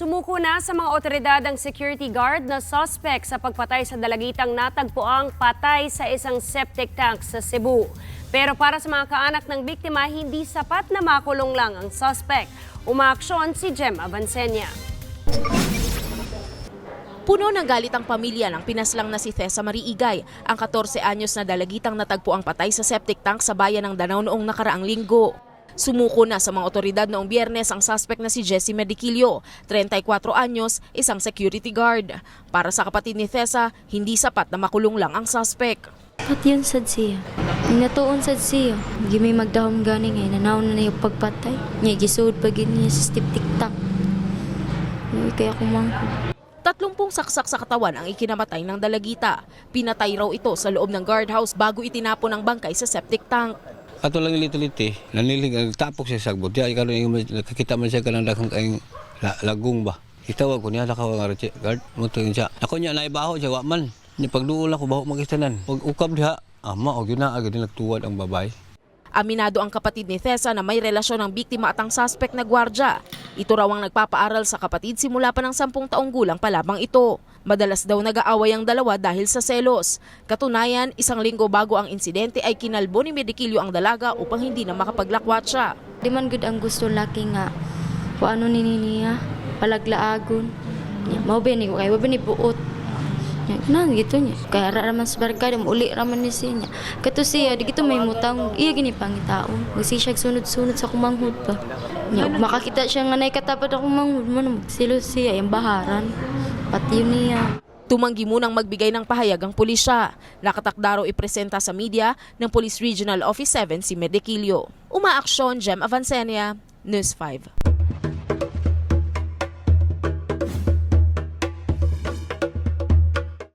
Sumuko na sa mga otoridad ang security guard na suspect sa pagpatay sa dalagitang natagpuang patay sa isang septic tank sa Cebu. Pero para sa mga kaanak ng biktima, hindi sapat na makulong lang ang suspect. Umaaksyon si Jem Avancenia. Puno ng galit ang pamilya ng pinaslang na si Tessa Marie Igay, ang 14 anyos na dalagitang natagpo ang patay sa septic tank sa bayan ng Danao noong nakaraang linggo. Sumuko na sa mga otoridad noong biyernes ang suspect na si Jessie Medikilio, 34 anyos, isang security guard. Para sa kapatid ni Tessa, hindi sapat na makulong lang ang suspect. Pat yun sad siya. Natuon sad siya. Hindi may magdahom gani nga. Nanaw na yung pagpatay. Niya gisud pa gid niya sa step tiktak. Kaya kumangkot. Tatlumpung saksak sa katawan ang ikinamatay ng dalagita. Pinatay raw ito sa loob ng guardhouse bago itinapon ang bangkay sa septic tank. Ato lang ilito-liti, nanilig, nagtapok siya sa sagbot. Di ay karon yung nakakita man siya kanang dakang kaing la, lagong ba. Itawag ko niya lakaw nga rin guard mo to siya. Ako niya naibaho siya wa man. Ni pagduol ako baho magistanan. Pag ukab diha, ama og yun na agad nagtuwad ang babay. Aminado ang kapatid ni Tessa na may relasyon ng biktima at ang suspect na gwardya. Ito raw ang nagpapaaral sa kapatid simula pa ng sampung taong gulang pa lamang ito. Madalas daw nag-aaway ang dalawa dahil sa selos. Katunayan, isang linggo bago ang insidente ay kinalbo ni Medikilyo ang dalaga upang hindi na makapaglakwat siya. Di man gud ang gusto laki nga. Kung ano ni niya. Palaglaagon. Niya, mao ba ni kay wa ni buot. Na gito niya. Kaya ra raman sa barkada, uli raman ni siya. Kato siya, di gito may mutang. Iya gini pangitao. Magsi siya sunod-sunod sa kumanghod pa. Niya, makakita siya nga nay katapat ako manghod mo magsilos siya yung baharan. Pati yun niya. Tumanggi munang magbigay ng pahayag ang pulisya. Nakatakda raw ipresenta sa media ng Police Regional Office 7 si Medikilyo. Umaaksyon, Jem Avancenia, News 5.